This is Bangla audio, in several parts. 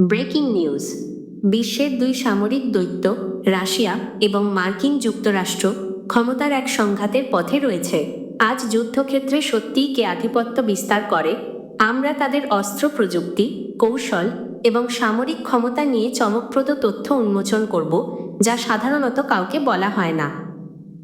Breaking news. বিশ্বের দুই সামরিক দৈত্য, রাশিয়া এবং মার্কিন যুক্তরাষ্ট্র ক্ষমতার এক সংঘাতের পথে রয়েছে। আজ যুদ্ধক্ষেত্রে সত্যিই কে আধিপত্য বিস্তার করে? আমরা তাদের অস্ত্র প্রযুক্তি, কৌশল এবং সামরিক ক্ষমতা নিয়ে চমকপ্রদ তথ্য উন্মোচন করব, যা সাধারণত কাউকে বলা হয় না।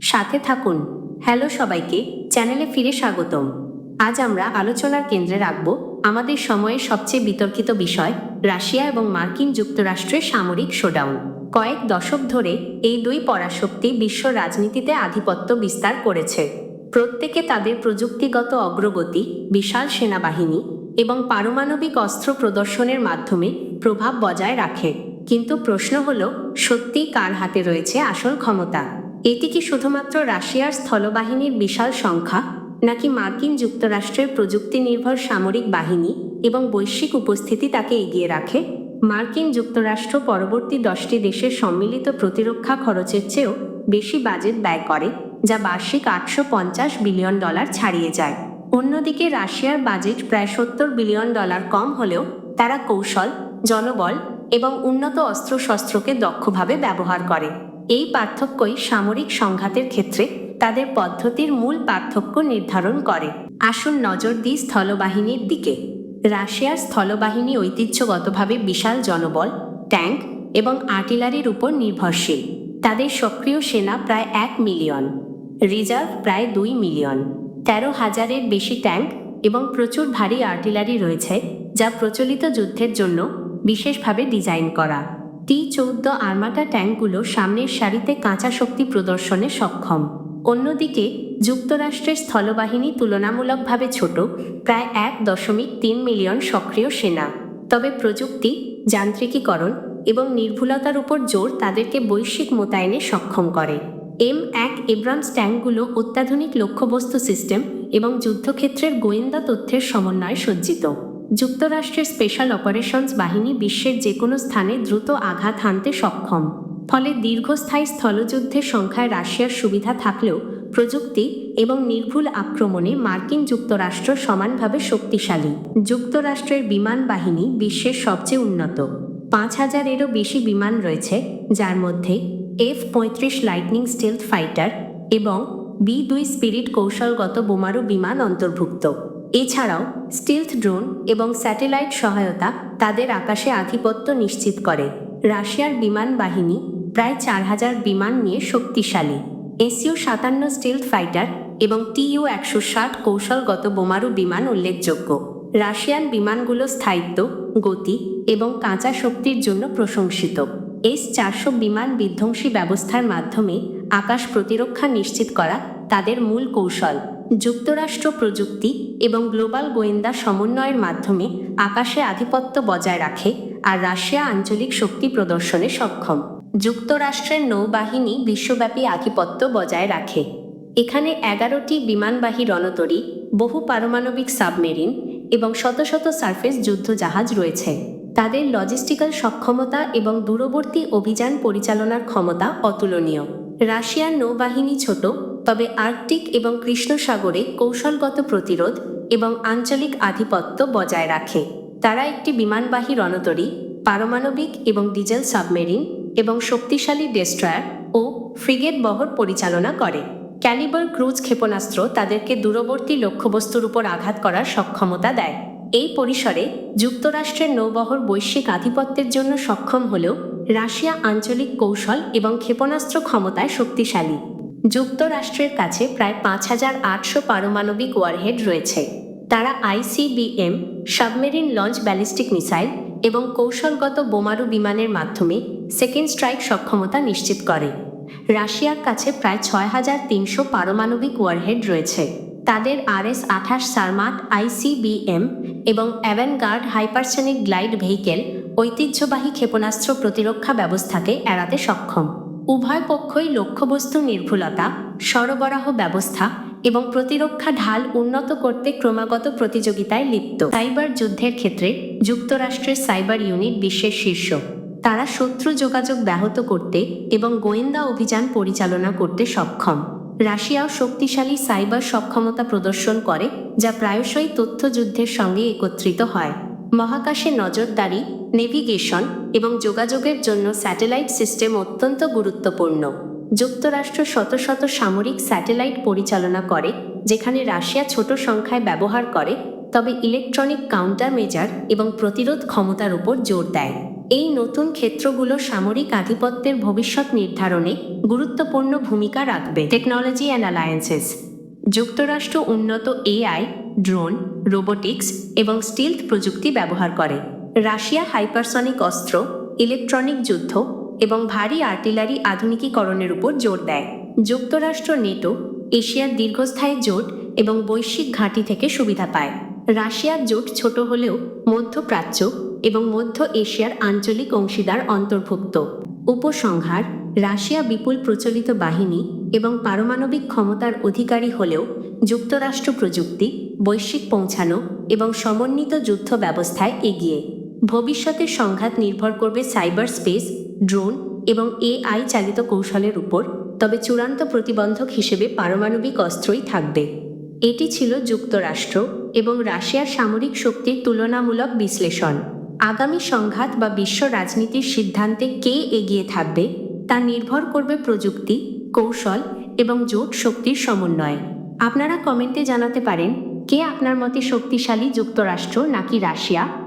সাথে থাকুন। হ্যালো সবাইকে, চ্যানেলে ফিরে স্বাগতম। আজ আমরা আলোচনার কেন্দ্রে রাখব আমাদের সময়ের সবচেয়ে বিতর্কিত বিষয়, রাশিয়া এবং মার্কিন যুক্তরাষ্ট্রের সামরিক শোডাউন। কয়েক দশক ধরে এই দুই পরাশক্তি বিশ্ব রাজনীতিতে আধিপত্য বিস্তার করেছে। প্রত্যেকে তাদের প্রযুক্তিগত অগ্রগতি, বিশাল সেনাবাহিনী এবং পারমাণবিক অস্ত্র প্রদর্শনের মাধ্যমে প্রভাব বজায় রাখে। কিন্তু প্রশ্ন হল, সত্যিই কার হাতে রয়েছে আসল ক্ষমতা? এটি কি শুধুমাত্র রাশিয়ার স্থলবাহিনীর বিশাল সংখ্যা নাকি মার্কিন যুক্তরাষ্ট্রের প্রযুক্তি নির্ভর সামরিক বাহিনী এবং বৈশ্বিক উপস্থিতি তাকে এগিয়ে রাখে? মার্কিন যুক্তরাষ্ট্র পরবর্তী দশটি দেশের সম্মিলিত প্রতিরক্ষা খরচের চেয়েও বেশি বাজেট ব্যয় করে, যা বার্ষিক আটশো পঞ্চাশ বিলিয়ন ডলার ছাড়িয়ে যায়। অন্যদিকে রাশিয়ার বাজেট প্রায় সত্তর বিলিয়ন ডলার কম হলেও তারা কৌশল, জনবল এবং উন্নত অস্ত্রশস্ত্রকে দক্ষভাবে ব্যবহার করে। এই পার্থক্যই সামরিক সংঘাতের ক্ষেত্রে তাদের পদ্ধতির মূল পার্থক্য নির্ধারণ করে। আসুন নজর দিই স্থলবাহিনীর দিকে। রাশিয়ার স্থলবাহিনী ঐতিহ্যগতভাবে বিশাল জনবল, ট্যাঙ্ক এবং আর্টিলারির উপর নির্ভরশীল। তাদের সক্রিয় সেনা প্রায় এক মিলিয়ন, রিজার্ভ প্রায় দুই মিলিয়ন। তেরো হাজারের বেশি ট্যাঙ্ক এবং প্রচুর ভারী আর্টিলারি রয়েছে, যা প্রচলিত যুদ্ধের জন্য বিশেষভাবে ডিজাইন করা। টি চৌদ্দ আর্মাটা ট্যাঙ্কগুলো সামনের সারিতে কাঁচা শক্তি প্রদর্শনে সক্ষম। অন্যদিকে, যুক্তরাষ্ট্রের স্থলবাহিনী তুলনামূলকভাবে ছোট, প্রায় এক দশমিক তিন মিলিয়ন সক্রিয় সেনা। তবে প্রযুক্তি, যান্ত্রিকীকরণ এবং নির্ভুলতার উপর জোর তাদেরকে বৈশ্বিক মোতায়েনে সক্ষম করে। এম এক এব্রামস ট্যাঙ্কগুলো অত্যাধুনিক লক্ষ্যবস্তু সিস্টেম এবং যুদ্ধক্ষেত্রের গোয়েন্দা তথ্যের সমন্বয়ে সজ্জিত। যুক্তরাষ্ট্রের স্পেশাল অপারেশনস বাহিনী বিশ্বের যে কোনো স্থানে দ্রুত আঘাত হানতে সক্ষম। ফলে দীর্ঘস্থায়ী স্থলযুদ্ধের সংখ্যায় রাশিয়ার সুবিধা থাকলেও প্রযুক্তি এবং নির্ভুল আক্রমণে মার্কিন যুক্তরাষ্ট্র সমানভাবে শক্তিশালী। যুক্তরাষ্ট্রের বিমান বাহিনী বিশ্বের সবচেয়ে উন্নত। পাঁচ হাজারেরও বেশি বিমান রয়েছে, যার মধ্যে এফ পঁয়ত্রিশ লাইটনিং স্টেলথ ফাইটার এবং বি দুই স্পিরিট কৌশলগত বোমারু বিমান অন্তর্ভুক্ত। এছাড়াও স্টিলথ ড্রোন এবং স্যাটেলাইট সহায়তা তাদের আকাশে আধিপত্য নিশ্চিত করে। রাশিয়ার বিমান বাহিনী প্রায় চার হাজার বিমান নিয়ে শক্তিশালী। এসইউ সাতান্ন স্টিলথ ফাইটার এবং টিইউ একশো ষাট কৌশলগত বোমারু বিমান উল্লেখযোগ্য। রাশিয়ান বিমানগুলো স্থায়িত্ব, গতি এবং কাঁচা শক্তির জন্য প্রশংসিত। এস চারশো বিমান বিধ্বংসী ব্যবস্থার মাধ্যমে আকাশ প্রতিরক্ষা নিশ্চিত করা তাদের মূল কৌশল। যুক্তরাষ্ট্র প্রযুক্তি এবং গ্লোবাল গোয়েন্দা সমন্বয়ের মাধ্যমে আকাশে আধিপত্য বজায় রাখে আর রাশিয়া আঞ্চলিক শক্তি প্রদর্শনে সক্ষম। যুক্তরাষ্ট্রের নৌবাহিনী বিশ্বব্যাপী আধিপত্য বজায় রাখে। এখানে এগারোটি বিমানবাহী রণতরী, বহু পারমাণবিক সাবমেরিন এবং শত শত সার্ফেস যুদ্ধ জাহাজ রয়েছে। তাদের লজিস্টিক্যাল সক্ষমতা এবং দূরবর্তী অভিযান পরিচালনার ক্ষমতা অতুলনীয়। রাশিয়ার নৌবাহিনী ছোট, তবে আর্কটিক এবং কৃষ্ণ সাগরে কৌশলগত প্রতিরোধ এবং আঞ্চলিক আধিপত্য বজায় রাখে। তারা একটি বিমানবাহী রণতরী, পারমাণবিক এবং ডিজেল সাবমেরিন এবং শক্তিশালী ডেস্ট্রয়ার ও ফ্রিগেট বহর পরিচালনা করে। ক্যালিবার ক্রুজ ক্ষেপণাস্ত্র তাদেরকে দূরবর্তী লক্ষ্যবস্তুর উপর আঘাত করার সক্ষমতা দেয়। এই পরিসরে যুক্তরাষ্ট্রের নৌবহর বৈশ্বিক আধিপত্যের জন্য সক্ষম হলেও রাশিয়া আঞ্চলিক কৌশল এবং ক্ষেপণাস্ত্র ক্ষমতায় শক্তিশালী। যুক্তরাষ্ট্রের কাছে প্রায় পাঁচ হাজার আটশো পারমাণবিক ওয়ারহেড রয়েছে। তারা ICBM, submarine launch ballistic missile এবং কৌশলগত বোমারু বিমানের মাধ্যমে সেকেন্ড স্ট্রাইক সক্ষমতা নিশ্চিত করে। রাশিয়ার কাছে প্রায় ছয় হাজার তিনশো পারমাণবিক ওয়ারহেড রয়েছে। তাদের আরএস আঠাশ সারমাট, আইসিবিএম এবং অ্যাভেনগার্ড হাইপারসনিক গ্লাইড ভেহিকেল ঐতিহ্যবাহী ক্ষেপণাস্ত্র প্রতিরক্ষা ব্যবস্থাকে এড়াতে সক্ষম। উভয় পক্ষই লক্ষ্যবস্তু নির্ভুলতা, সরবরাহ ব্যবস্থা এবং প্রতিরক্ষা ঢাল উন্নত করতে ক্রমাগত প্রতিযোগিতায় লিপ্ত। সাইবার যুদ্ধের ক্ষেত্রে যুক্তরাষ্ট্রের সাইবার ইউনিট বিশ্বের শীর্ষ। তারা শত্রু যোগাযোগ ব্যাহত করতে এবং গোয়েন্দা অভিযান পরিচালনা করতে সক্ষম। রাশিয়াও শক্তিশালী সাইবার সক্ষমতা প্রদর্শন করে, যা প্রায়শই তথ্যযুদ্ধের সঙ্গে একত্রিত হয়। মহাকাশে নজরদারি, নেভিগেশন এবং যোগাযোগের জন্য স্যাটেলাইট সিস্টেম অত্যন্ত গুরুত্বপূর্ণ। যুক্তরাষ্ট্র শত শত সামরিক স্যাটেলাইট পরিচালনা করে, যেখানে রাশিয়া ছোট সংখ্যায় ব্যবহার করে, তবে ইলেকট্রনিক কাউন্টার মেজার এবং প্রতিরোধ ক্ষমতার উপর জোর দেয়। এই নতুন ক্ষেত্রগুলো সামরিক আধিপত্যের ভবিষ্যৎ নির্ধারণে গুরুত্বপূর্ণ ভূমিকা রাখবে। টেকনোলজি অ্যান্ড অ্যালায়েন্সেস যুক্তরাষ্ট্র উন্নত এআই, ড্রোন, রোবোটিক্স এবং স্টিলথ প্রযুক্তি ব্যবহার করে। রাশিয়া হাইপারসনিক অস্ত্র, ইলেকট্রনিক যুদ্ধ এবং ভারী আর্টিলারি আধুনিকীকরণের উপর জোর দেয়। যুক্তরাষ্ট্র নেটো এশিয়ার দীর্ঘস্থায়ী জোট এবং বৈশ্বিক ঘাঁটি থেকে সুবিধা পায়। রাশিয়ার জোট ছোট হলেও মধ্যপ্রাচ্য এবং মধ্য এশিয়ার আঞ্চলিক অংশীদার অন্তর্ভুক্ত। উপসংহার, রাশিয়া বিপুল প্রচলিত বাহিনী এবং পারমাণবিক ক্ষমতার অধিকারী হলেও যুক্তরাষ্ট্র প্রযুক্তি, বৈশ্বিক পৌঁছানো এবং সমন্বিত যুদ্ধ ব্যবস্থায় এগিয়ে। ভবিষ্যতের সংঘাত নির্ভর করবে সাইবার স্পেস, ড্রোন এবং এআই চালিত কৌশলের উপর, তবে চূড়ান্ত প্রতিবন্ধক হিসেবে পারমাণবিক অস্ত্রই থাকবে। এটি ছিল যুক্তরাষ্ট্র এবং রাশিয়ার সামরিক শক্তির তুলনামূলক বিশ্লেষণ। আগামী সংঘাত বা বিশ্ব রাজনীতির সিদ্ধান্তে কে এগিয়ে থাকবে, তা নির্ভর করবে প্রযুক্তি, কৌশল এবং জোট শক্তির সমন্বয়ে। আপনারা কমেন্টে জানাতে পারেন, কে আপনার মতে শক্তিশালী যুক্তরাষ্ট্র নাকি রাশিয়া?